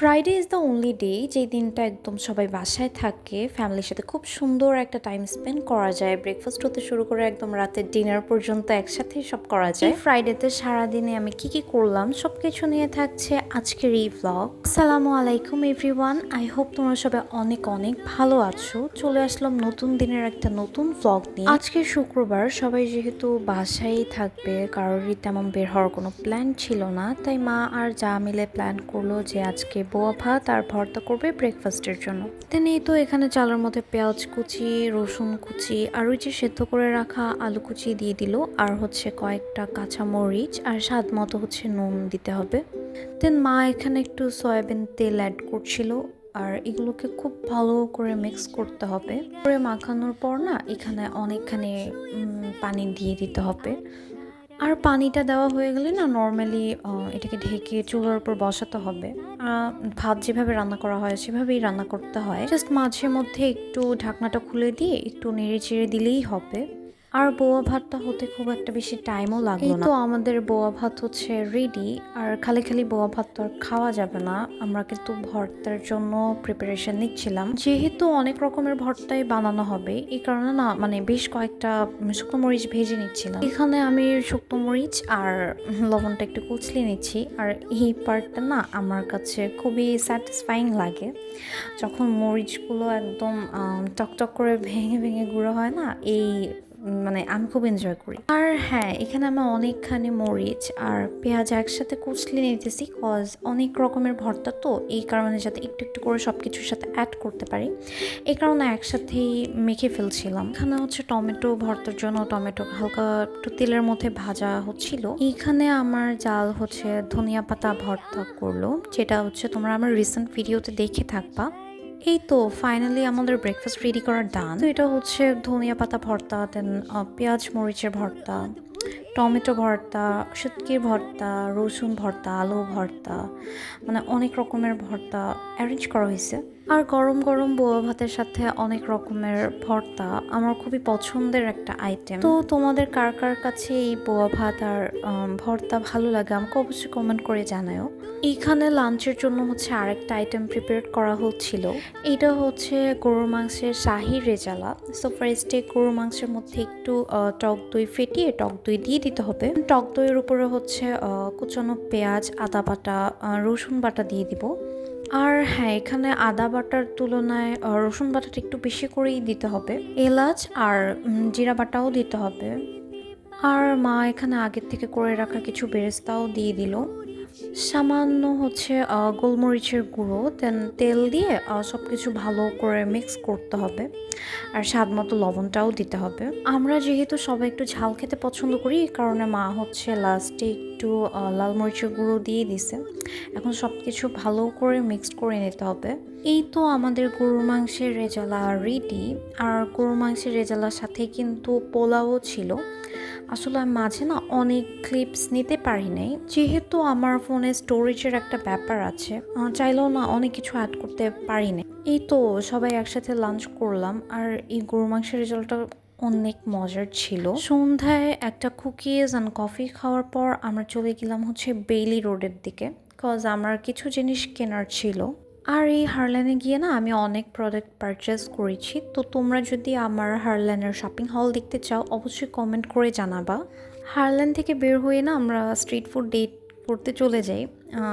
Friday is the only day যেই দিনটা একদম সবাই বাসায় থাকে ফ্যামিলির সাথে খুব সুন্দর একটা টাইম স্পেন্ড করা যায়। ব্রেকফাস্ট হতে শুরু করে একদম রাতের ডিনার পর্যন্ত একসাথেই সব করা যায়। ফ্রাইডেতে সারাদিনে আমি কি কি করলাম সব কিছু নিয়ে থাকছে আজকের এই ব্লগ সালামু আলাইকুম এভরিওয়ান আই হোপ তোমরা সবাই অনেক অনেক ভালো আছো। চলে আসলাম নতুন দিনের একটা নতুন ব্লগ নিয়ে। আজকে শুক্রবার, সবাই যেহেতু বাসায় থাকবে, কারোরই তেমন বের হওয়ার কোনো প্ল্যান ছিল না। তাই মা আর যা মিলে প্ল্যান করল যে আজকে বোয়া ভাত আর ভর্তা করবে ব্রেকফাস্টের জন্য। দেন এই তো এখানে চালের মধ্যে পেঁয়াজ কুচি, রসুন কুচি আর ওই যে সেদ্ধ করে রাখা আলু কুচি দিয়ে দিল। আর হচ্ছে কয়েকটা কাঁচা মরিচ আর স্বাদ মতো হচ্ছে নুন দিতে হবে। দেন মা এখানে একটু সয়াবিন তেল অ্যাড করছিল। আর এগুলোকে খুব ভালো করে মিক্স করতে হবে। করে মাখানোর পর না এখানে অনেকখানি পানি দিয়ে দিতে হবে। আর পানিটা দেওয়া হয়ে গেলে না নর্মালি এটাকে ঢেকে চুলার উপর বসাতে হবে। ভাত যেভাবে রান্না করা হয় সেভাবেই রান্না করতে হয়। জাস্ট মাঝে মধ্যে একটু ঢাকনাটা খুলে দিয়ে একটু নেড়ে চেড়ে দিলেই হবে। আর বোয়া ভাতটা হতে খুব একটা বেশি টাইমও লাগল না। তো আমাদের বোয়া ভাত হচ্ছে রেডি আর খালি খালি বোয়া ভাত তো আর খাওয়া যাবে না। আমরা কিন্তু ভর্তার জন্য প্রিপারেশন নিচ্ছিলাম। যেহেতু অনেক রকমের ভর্তাই বানানো হবে এই কারণে না মানে বেশ কয়েকটা শুকনো মরিচ ভেজে নিচ্ছিলাম। এখানে আমি শুকনো মরিচ আর লবণটা একটু কুচলে নিচ্ছি। আর এই পার্টটা না আমার কাছে খুবই স্যাটিসফাইং লাগে। যখন মরিচগুলো একদম টকটক করে ভেঙে ভেঙে গুঁড়ো হয় না এই মানে আমি খুব এনজয় করি। আর হ্যাঁ এখানে আমার অনেকখানি মরিচ আর পেঁয়াজ একসাথে কুচলে নিতেছি কজ অনেক রকমের ভর্তা তো, এই কারণে যাতে একটু একটু করে সব কিছুর সাথে অ্যাড করতে পারি। এই কারণে একসাথেই মেখে ফেলছিলাম। এখানে হচ্ছে টমেটো ভর্তার জন্য টমেটো হালকা একটু তেলের মধ্যে ভাজা হচ্ছিল। এইখানে আমার জাল হচ্ছে ধনিয়া পাতা ভর্তা করল, যেটা হচ্ছে তোমরা আমার রিসেন্ট ভিডিওতে দেখে থাকবা। এই তো ফাইনালি আমাদের ব্রেকফাস্ট রেডি করার ডান তো এটা হচ্ছে ধনিয়া পাতা ভর্তা দেন পেঁয়াজ মরিচের ভর্তা। টমেটো ভর্তা শুটকির ভর্তা, রসুন ভর্তা, আলু ভর্তা মানে অনেক রকমের ভর্তা অ্যারেঞ্জ করা হয়েছে। আর গরম গরম বোয়া ভাতের সাথে অনেক রকমের ভর্তা আমার খুবই পছন্দের একটা আইটেম তো তোমাদের কার কার কাছে এই বোয়া ভাত আর ভর্তা ভালো লাগে আমাকে অবশ্যই কমেন্ট করে জানাও এইখানে লাঞ্চের জন্য হচ্ছে আরেকটা আইটেম প্রিপেয়ার করা হচ্ছিল। এটা হচ্ছে গরুর মাংসের শাহি রেজালা। সো ফার্স্টে গরুর মাংসের মধ্যে একটু টক দই ফেটিয়ে টক দই দিয়ে দিতে হবে। টক দইয়ের উপরে হচ্ছে কুচানো পেঁয়াজ, আদা বাটা রসুন বাটা দিয়ে দিব। আর হ্যাঁ এখানে আদা বাটার তুলনায় রসুন বাটাটা একটু বেশি করেই দিতে হবে। এলাচ আর জিরা বাটাও দিতে হবে। আর মা এখানে আগের থেকে করে রাখা কিছু বেরেস্তাও দিয়ে দিল। সামান্য হচ্ছে গোলমরিচের গুঁড়ো দেন তেল দিয়ে সব কিছু ভালো করে মিক্স করতে হবে। আর স্বাদ মতো লবণটাও দিতে হবে। আমরা যেহেতু সবাই একটু ঝাল খেতে পছন্দ করি, এই কারণে মা হচ্ছে লাস্টে একটু লাল মরিচের গুঁড়ো দিয়ে দিছে। এখন সব কিছু ভালো করে মিক্সড করে নিতে হবে। এই তো আমাদের গরুর মাংসের রেজালা রেডি আর গরুর মাংসের রেজালার সাথে কিন্তু পোলাও ছিল। আসলে মাঝে না অনেক ক্লিপস নিতে পারি নাই। যেহেতু আমার ফোনে স্টোরেজের একটা ব্যাপার আছে চাইলেও না অনেক কিছু অ্যাড করতে পারি না এই তো সবাই একসাথে লাঞ্চ করলাম আর এই গরু মাংসের রেজাল্টটা অনেক মজার ছিল। সন্ধ্যায় একটা কুকিজ অ্যান্ড কফি খাওয়ার পর আমরা চলে গেলাম হচ্ছে বেইলি রোডের দিকে কজ আমার কিছু জিনিস কেনার ছিল। আর এই হারল্যানে গিয়ে না আমি অনেক প্রোডাক্ট পারচেস করেছি। তো তোমরা যদি আমার হারল্যানের শপিং হল দেখতে চাও অবশ্যই কমেন্ট করে জানাবা। হারল্যান্ড থেকে বের হয়ে না আমরা স্ট্রিট ফুড ডেট করতে চলে যাই।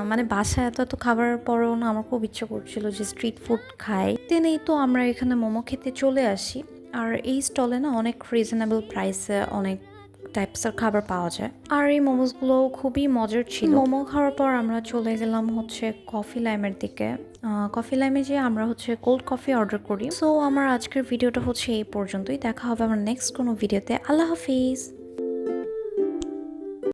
মানে বাসায় এত এত খাবারের পরেও না আমার খুব ইচ্ছা করছিল যে স্ট্রিট ফুড খাই। দেন এই তো আমরা এখানে মোমো খেতে চলে আসি। আর এই স্টলে না অনেক রিজনেবল প্রাইসে অনেক টাইপসের খাবার পাওয়া যায়। আর এই মোমোসগুলো খুবই মজার ছিল। মোমো খাওয়ার পর আমরা চলে গেলাম হচ্ছে কফি লাইমের দিকে। কফি লাইমে যে আমরা হচ্ছে কোল্ড কফি অর্ডার করি। সো আমার আজকের ভিডিওটা হচ্ছে এই পর্যন্তই। দেখা হবে আমার নেক্সট কোনো ভিডিওতে আল্লাহ হাফিজ।